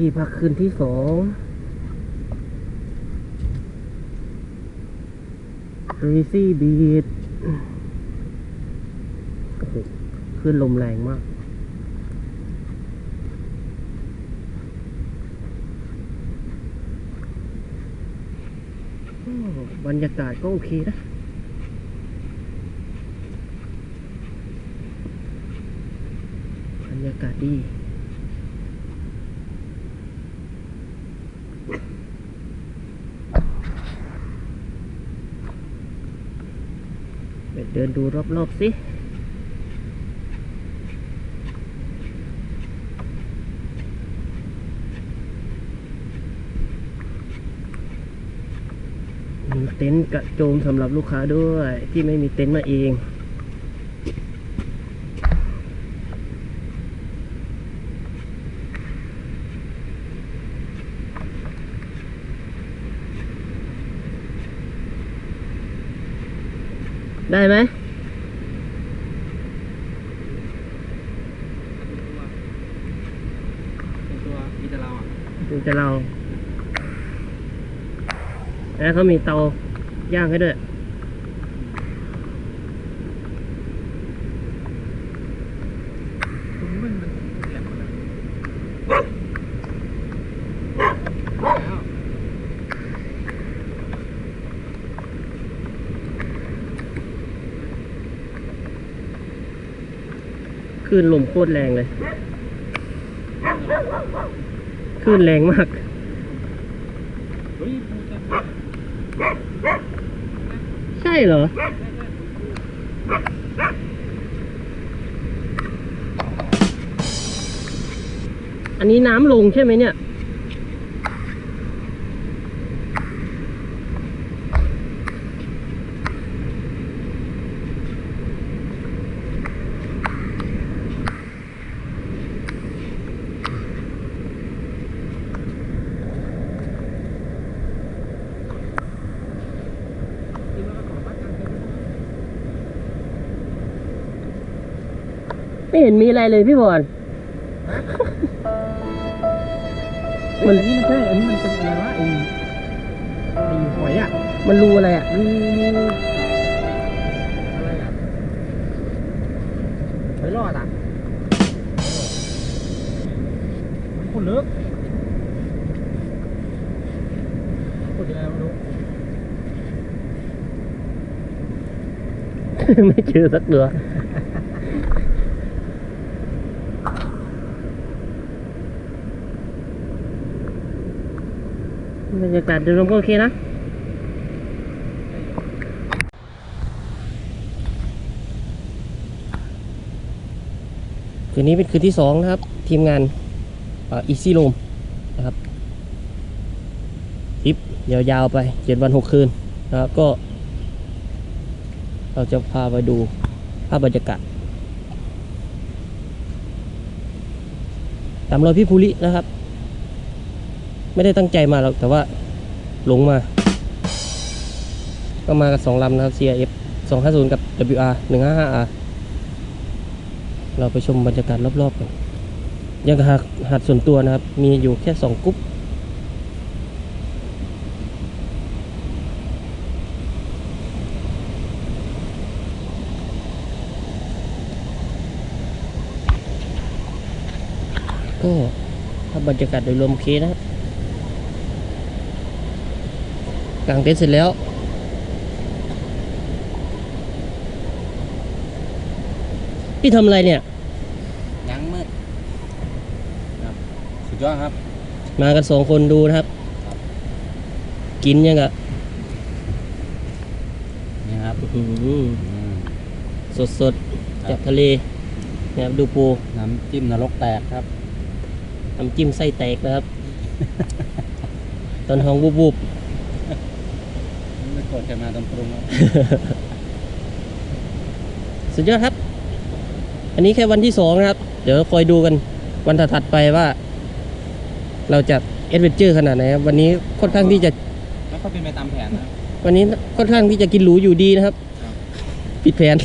ที่พักคืนที่สองรีซี่บีดโอ้โหคลื่นลมแรงมากบรรยากาศก็โอเคนะบรรยากาศดี ไป เดินดูรอบๆสิมีเต็นท์กระโจมสำหรับลูกค้าด้วย ที่ไม่มีเต็นท์มาเอง ได้ไหมเป็นตัวมีแต่เราอะดูจะเราแล้วเขามีเตาย่างให้ด้วย คุณมันมันเสียงหมดแล้วแล้ว คลื่นลมโคตรแรงเลยคลื่นแรงมากใช่เหรออันนี้น้ำลงใช่ไหมเนี่ย คิดว่าก็ขอตั้งกันเป็น ไม่เห็นมีอะไรเลยพี่บอลมันนี่ไม่ใช่อันนี้มันเป็นอะไรวะไอ้ไอ้หอยอะมันรูอะไรอะรูรูอะไรอะหอยรอดอะคนลึกคนยังไงไม่รู้ไม่เจอสักตัว บรรยากาศโดยรวมก็โอเคนะคืนนี้เป็นคืนที่สองนะครับ ทีมงานอีซี่ o ูมนะครับทริปยาวๆไปเจ็ดวันหกคืนนะครับ ก็ เราจะพาไปดูภาพบรรยากาศตามรอยพี่ภูรินะครับ ไม่ได้ตั้งใจมาหรอกแต่ว่าหลงมา ก็มากับสองลำนะครับ CRF 250 กับ WR 155R เราไปชมบรรยากาศรอบๆกันยังหาดหาดส่วนตัวนะครับ มีอยู่แค่สองกรุ๊ปก็ถ้าบรรยากาศโดยรวมโอเคนะครับ กางเต็นท์เสร็จแล้ว พี่ทำอะไรเนี่ย ยังมืดครับสุดยอดครับ มากันสองคนดูนะครับ กินยังกะนี่ครับสดสดๆจากทะเลนะครับดูปูน้ำจิ้มนรกแตกครับน้ำจิ้มไส้แตกนะครับ ตอนท้องวูบ ไม่กดใครมาตอนปรุงครับๆสุดยอดครับ อันนี้แค่วันที่สองนะครับ เดี๋ยวคอยดูกันวันถัดๆไปว่า เราจะเอดเวนเจอร์ขนาดไหนครับวันนี้ค่อนข้างที่จะไม่ค่อยเป็นไปตามแผนนะวันนี้ค่อนข้างที่จะกินหรูอยู่ดีนะครับครับผิดแผน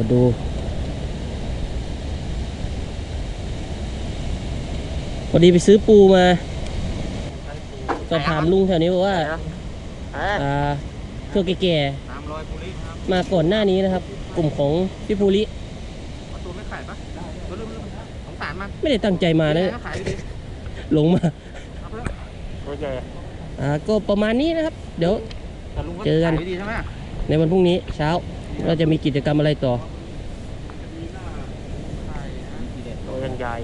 กดู พอดีไปซื้อปูมาสอบถามลุงแถวนี้บอกว่าอ่าเพื่อแก่สามร้อยปุริครับๆมาก่อนหน้านี้นะครับ กลุ่มของพี่ภูริเอาตัวไม่ขายปะตัวเริ่มสงสารมันไม่ได้ตั้งใจมานะขายดิหลงมาเอาเพิ่มตัวใหญ่อ่าก็ประมาณนี้นะครับ เดี๋ยวแต่ลุงก็เจอกันขายดีใช่ไหมในวันพรุ่งนี้เช้าเราจะมีกิจกรรมอะไรต่อตัวยันใหญ่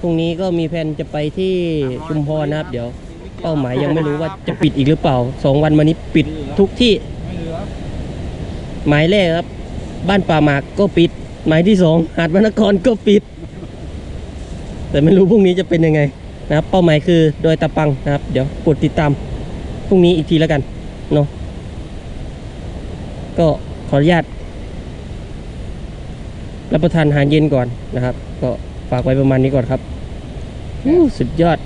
พรุ่งนี้ก็มีแผนจะไปที่ชุมพรนะครับ เดี๋ยวเป้าหมายยังไม่รู้ว่าจะปิดอีกหรือเปล่าสองวันมานี้ปิดทุกที่ หมายแรกครับ บ้านป่าหมากก็ปิด หมายที่สองหาดวรรณครก็ปิด แต่ไม่รู้พรุ่งนี้จะเป็นยังไงนะครับ เป้าหมายคือโดยตะปังนะครับ เดี๋ยวกดติดตามพรุ่งนี้อีกทีแล้วกันเนาะก็ขออนุญาตรับประทานอาหารเย็นก่อนนะครับ ก็ ฝากไว้ประมาณนี้ก่อนครับอู้สุดยอด